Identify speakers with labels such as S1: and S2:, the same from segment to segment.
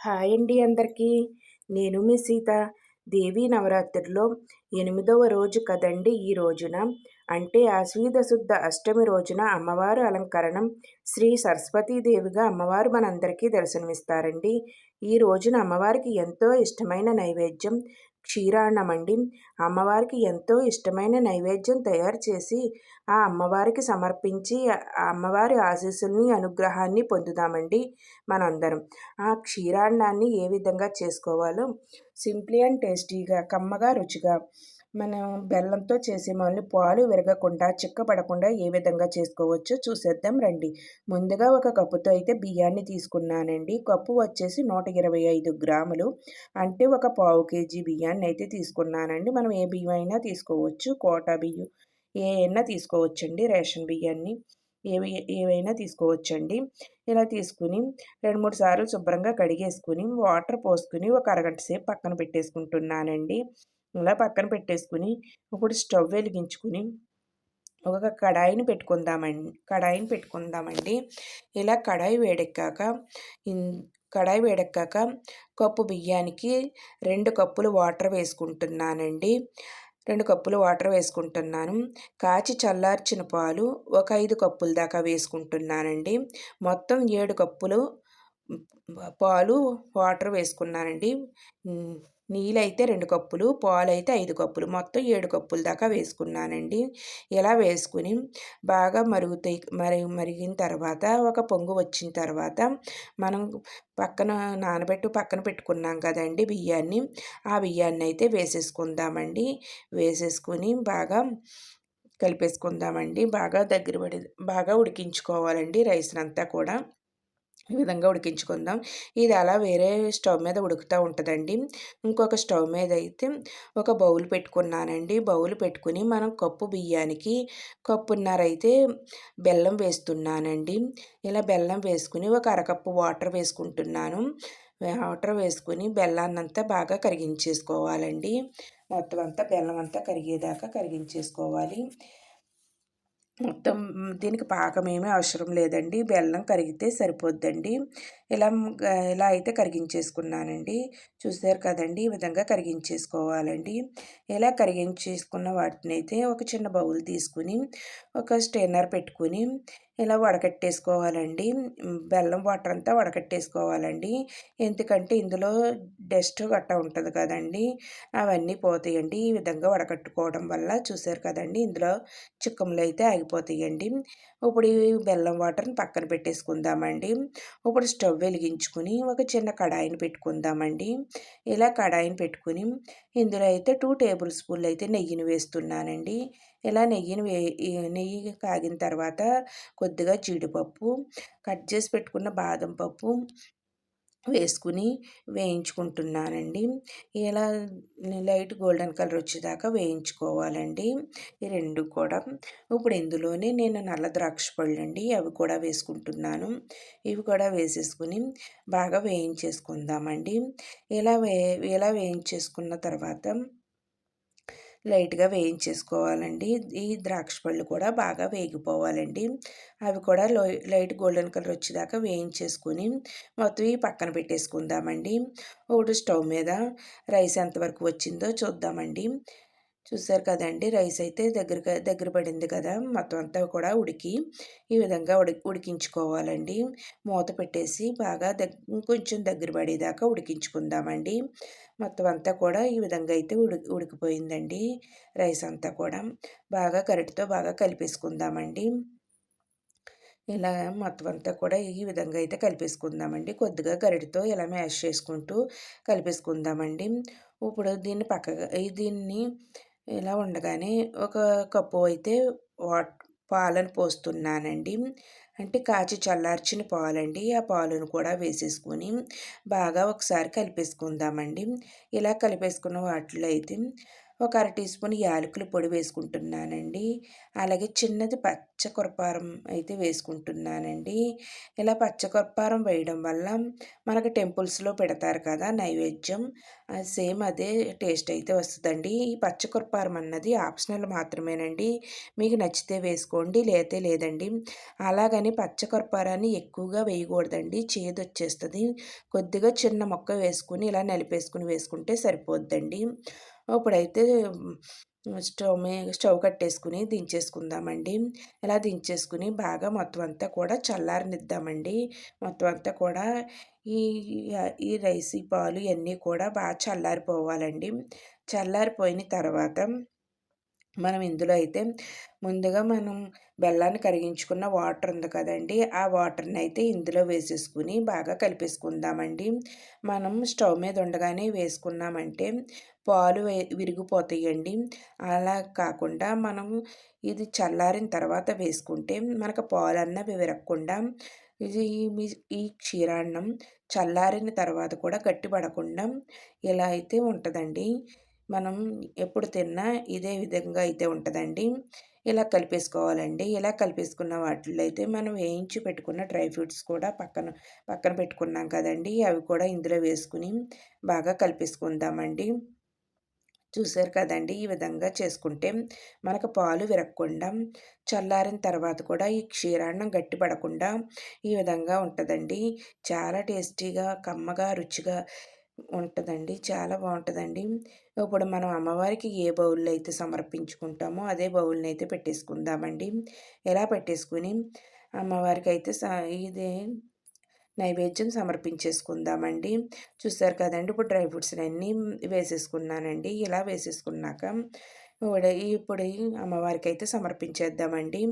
S1: Hi అండి అందరికీ. నేను మీ సీత. దేవీ నవరాత్రిలో ఎనిమిదవ రోజు కదండి ఈ రోజున? అంటే ఆశ్వీద శుద్ధ అష్టమి రోజున అమ్మవారు అలంకరణం శ్రీ సరస్వతీదేవిగా అమ్మవారు మనందరికీ దర్శనమిస్తారండి. ఈ రోజున అమ్మవారికి ఎంతో ఇష్టమైన నైవేద్యం క్షీరాన్నమండి. అమ్మవారికి ఎంతో ఇష్టమైన నైవేద్యం తయారు చేసి ఆ అమ్మవారికి సమర్పించి ఆ అమ్మవారి ఆశీస్సుల్ని అనుగ్రహాన్ని పొందుదామండి మనందరం. ఆ క్షీరాన్నాన్ని ఏ విధంగా చేసుకోవాలో సింప్లీ అండ్ టేస్టీగా కమ్మగా రుచిగా మనం బెల్లంతో చేసే మళ్ళీ పాలు విరగకుండా చిక్కపడకుండా ఏ విధంగా చేసుకోవచ్చో చూసేద్దాం రండి. ముందుగా ఒక కప్పుతో అయితే బియ్యాన్ని తీసుకున్నానండి. కప్పు వచ్చేసి నూట ఇరవై ఐదు గ్రాములు. అంటే ఒక పావు కేజీ బియ్యాన్ని అయితే తీసుకున్నానండి. మనం ఏ బియ్యం అయినా తీసుకోవచ్చు. కోటా బియ్యం ఏ అయినా తీసుకోవచ్చండి రేషన్ బియ్యాన్ని. ఏవి ఏవైనా తీసుకోవచ్చండి. ఇలా తీసుకుని రెండు మూడు సార్లు శుభ్రంగా కడిగేసుకుని వాటర్ పోసుకుని ఒక అరగంట సేపు పక్కన పెట్టేసుకుంటున్నానండి. ఇలా పక్కన పెట్టేసుకుని ఇప్పుడు స్టవ్ వెలిగించుకుని ఒక కడాయిని పెట్టుకుందామండి కడాయిని పెట్టుకుందామండి. ఇలా కడాయి వేడెక్కాక కడాయి వేడెక్కాక కప్పు బియ్యానికి రెండు కప్పులు వాటర్ వేసుకుంటున్నానండి. రెండు కప్పులు వాటర్ వేసుకుంటున్నాను. కాచి చల్లార్చిన పాలు ఒక ఐదు కప్పుల దాకా వేసుకుంటున్నానండి. మొత్తం ఏడు కప్పులు పాలు వాటర్ వేసుకున్నానండి. నీళ్ళైతే రెండు కప్పులు పాలు అయితే ఐదు కప్పులు. మొత్తం ఏడు కప్పుల దాకా వేసుకున్నానండి. ఇలా వేసుకుని బాగా మరుగుతాయి. మరి మరిగిన తర్వాత ఒక పొంగు వచ్చిన తర్వాత మనం పక్కన నానబెట్టి పక్కన పెట్టుకున్నాం కదండి బియ్యాన్ని. ఆ బియ్యాన్ని అయితే వేసేసుకుందామండి. వేసేసుకుని బాగా కలిపేసుకుందామండి. బాగా దగ్గర పడి బాగా ఉడికించుకోవాలండి రైస్ అంతా కూడా. ఈ విధంగా ఉడికించుకుందాం. ఇది అలా వేరే స్టవ్ మీద ఉడుకుతూ ఉంటుందండి. ఇంకొక స్టవ్ మీద అయితే ఒక బౌల్ పెట్టుకున్నానండి. బౌల్ పెట్టుకుని మనం కప్పు బియ్యానికి కప్పున్నర అయితే బెల్లం వేస్తున్నానండి. ఇలా బెల్లం వేసుకుని ఒక అరకప్పు వాటర్ వేసుకుంటున్నాను. వాటర్ వేసుకుని బెల్లాన్నంతా బాగా కరిగించేసుకోవాలండి. మొత్తం అంతా బెల్లం అంతా కరిగేదాకా కరిగించేసుకోవాలి. మొత్తం దీనికి పాకం ఏమీ అవసరం లేదండి. బెల్లం కరిగితే సరిపోద్దండి. ఇలా ఇలా అయితే కరిగించేసుకున్నానండి. చూసారు కదండి ఈ విధంగా కరిగించేసుకోవాలండి. ఇలా కరిగించేసుకున్న వాటిని అయితే ఒక చిన్న బౌల్ తీసుకుని ఒక స్టెయినర్ పెట్టుకుని ఇలా వడకట్టేసుకోవాలండి. బెల్లం వాటర్ అంతా వడకట్టేసుకోవాలండి. ఎందుకంటే ఇందులో డస్ట్ గట్ట ఉంటుంది కదండి. అవన్నీ పోతాయండి. ఈ విధంగా వడకట్టుకోవడం వల్ల చూసారు కదండి ఇందులో చిక్కములు అయితే ఆగిపోతాయండి. ఇప్పుడు ఈ బెల్లం వాటర్ని పక్కన పెట్టేసుకుందామండి. ఇప్పుడు స్టవ్ వెలిగించుకుని ఒక చిన్న కడాయిని పెట్టుకుందామండి. ఇలా కడాయిని పెట్టుకుని ఇందులో అయితే టూ టేబుల్ స్పూన్లు అయితే నెయ్యిని వేస్తున్నానండి. ఇలా నెయ్యిని వే నెయ్యి కాగిన తర్వాత కొద్దిగా జీడిపప్పు కట్ చేసి పెట్టుకున్న బాదం పప్పు వేసుకుని వేయించుకుంటున్నానండి. ఇలా లైట్ గోల్డెన్ కలర్ వచ్చేదాకా వేయించుకోవాలండి. ఈ రెండు కూడా ఇప్పుడు ఇందులోనే నేను నల్ల ద్రాక్ష పళ్ళు అండి అవి కూడా వేసుకుంటున్నాను. ఇవి కూడా వేసేసుకుని బాగా వేయించేసుకుందామండి. ఇలా వే ఇలా వేయించేసుకున్న తర్వాత లైట్గా వేయించేసుకోవాలండి. ఈ ద్రాక్ష పళ్ళు కూడా బాగా వేగిపోవాలండి. అవి కూడా లైట్ గోల్డెన్ కలర్ వచ్చేదాకా వేయించేసుకుని మొత్తం ఈ పక్కన పెట్టేసుకుందామండి. ఒకటి స్టవ్ మీద రైస్ ఎంతవరకు వచ్చిందో చూద్దామండి. చూసారు కదండి రైస్ అయితే దగ్గర దగ్గర పడింది కదా మొత్తం అంతా కూడా ఉడికి ఈ విధంగా ఉడి ఉడికించుకోవాలండి. మూత పెట్టేసి బాగా దగ్గ కొంచెం దగ్గర పడేదాకా ఉడికించుకుందామండి. మొత్తం అంతా కూడా ఈ విధంగా అయితే ఉడి ఉడికిపోయిందండి రైస్ అంతా కూడా. బాగా గరిటతో బాగా కలిపేసుకుందామండి. ఇలా మొత్తం అంతా కూడా ఈ విధంగా అయితే కలిపేసుకుందామండి. కొద్దిగా గరిటతో ఇలా మ్యాష్ చేసుకుంటూ కలిపేసుకుందామండి. ఇప్పుడు దీన్ని పక్కగా దీన్ని ఇలా ఉండగానే ఒక కప్పు అయితే వాట్ పాలను పోస్తున్నానండి. అంటే కాచి చల్లార్చిన పాలండి. ఆ పాలను కూడా వేసేసుకొని బాగా ఒకసారి కలిపేసుకుందామండి. ఇలా కలిపేసుకున్న వాటిలో అయితే ఒక అర టీ స్పూన్ యాలకుల పొడి వేసుకుంటున్నానండి. అలాగే చిన్నది పచ్చకొరపారం అయితే వేసుకుంటున్నానండి. ఇలా పచ్చకొరపారం వేయడం వల్ల మనకు టెంపుల్స్లో పెడతారు కదా నైవేద్యం. సేమ్ అదే టేస్ట్ అయితే వస్తుందండి. ఈ పచ్చకొరపారం అన్నది ఆప్షనల్ మాత్రమేనండి. మీకు నచ్చితే వేసుకోండి లేతే లేదండి. అలాగని పచ్చకొరపారాన్ని ఎక్కువగా వేయకూడదండి. చేదు వచ్చేస్తుంది కొద్దిగా చిన్న మొక్క వేసుకుని ఇలా నలిపేసుకుని వేసుకుంటే సరిపోద్దండి. ఇప్పుడైతే స్టవ్ మీ స్టవ్ కట్టేసుకుని దించేసుకుందామండి. ఇలా దించేసుకుని బాగా మొత్తం అంతా కూడా చల్లారనిద్దామండి. మొత్తం అంతా కూడా ఈ ఈ రైస్ ఈ పాలు ఇవన్నీ కూడా బాగా చల్లారిపోవాలండి. చల్లారిపోయిన తర్వాత మనం ఇందులో అయితే ముందుగా మనం బెల్లాన్ని కరిగించుకున్న వాటర్ ఉంది కదండి ఆ వాటర్ని అయితే ఇందులో వేసేసుకుని బాగా కలిపేసుకుందామండి. మనం స్టవ్ మీద ఉండగానే వేసుకున్నామంటే పాలు విరిగిపోతాయండి. అలా కాకుండా మనం ఇది చల్లారిన తర్వాత వేసుకుంటే మనకు పాలు అన్నవి విరగకుండా ఇది ఈ క్షీరాన్నం చల్లారిన తర్వాత కూడా గట్టిపడకుండా ఇలా అయితే ఉంటుందండి. మనం ఎప్పుడు తిన్నా ఇదే విధంగా అయితే ఉంటుందండి. ఇలా కలిపేసుకోవాలండి. ఇలా కలిపేసుకున్న వాటిల్లో అయితే మనం వేయించి పెట్టుకున్న డ్రై ఫ్రూట్స్ కూడా పక్కన పక్కన పెట్టుకున్నాం కదండి. అవి కూడా ఇందులో వేసుకుని బాగా కలిపేసుకుందామండి. చూసారు కదండి ఈ విధంగా చేసుకుంటే మనకు పాలు విరగకుండా చల్లారిన తర్వాత కూడా ఈ క్షీరాన్నం గట్టిపడకుండా ఈ విధంగా ఉంటుందండి. చాలా టేస్టీగా కమ్మగా రుచిగా ఉంటుందండి. చాలా బాగుంటుందండి ఇప్పుడు మనం అమ్మవారికి ఏ బౌల్లో అయితే సమర్పించుకుంటామో అదే బౌల్ని అయితే పెట్టేసుకుందామండి. ఎలా పెట్టేసుకుని అమ్మవారికి అయితే ఇదే నైవేద్యం సమర్పించేసుకుందామండి. చూసారు కదండి ఇప్పుడు డ్రై ఫ్రూట్స్ అన్నీ వేసేసుకున్నానండి. ఇలా వేసేసుకున్నాక ఇప్పుడు అమ్మవారికి అయితే సమర్పించేద్దామండి.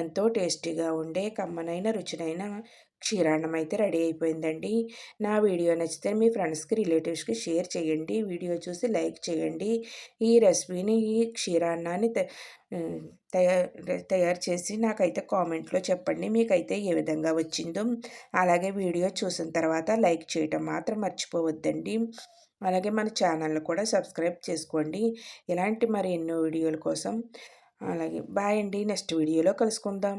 S1: ఎంతో టేస్టీగా ఉండే కమ్మనైన రుచినైన క్షీరాన్నం అయితే రెడీ అయిపోయిందండి. నా వీడియో నచ్చితే మీ ఫ్రెండ్స్కి రిలేటివ్స్కి షేర్ చేయండి. వీడియో చూసి లైక్ చేయండి. ఈ రెసిపీని ఈ క్షీరాన్నాన్ని తయారు తయారు చేసి నాకైతే కామెంట్లో చెప్పండి. మీకైతే ఏ విధంగా వచ్చిందో. అలాగే వీడియో చూసిన తర్వాత లైక్ చేయటం మాత్రం మర్చిపోవద్దండి. అలాగే మన ఛానల్ని కూడా సబ్స్క్రైబ్ చేసుకోండి. ఇలాంటి మరి ఎన్నో వీడియోల కోసం. అలాగే బాయ్ అండి. నెక్స్ట్ వీడియోలో కలుసుకుందాం.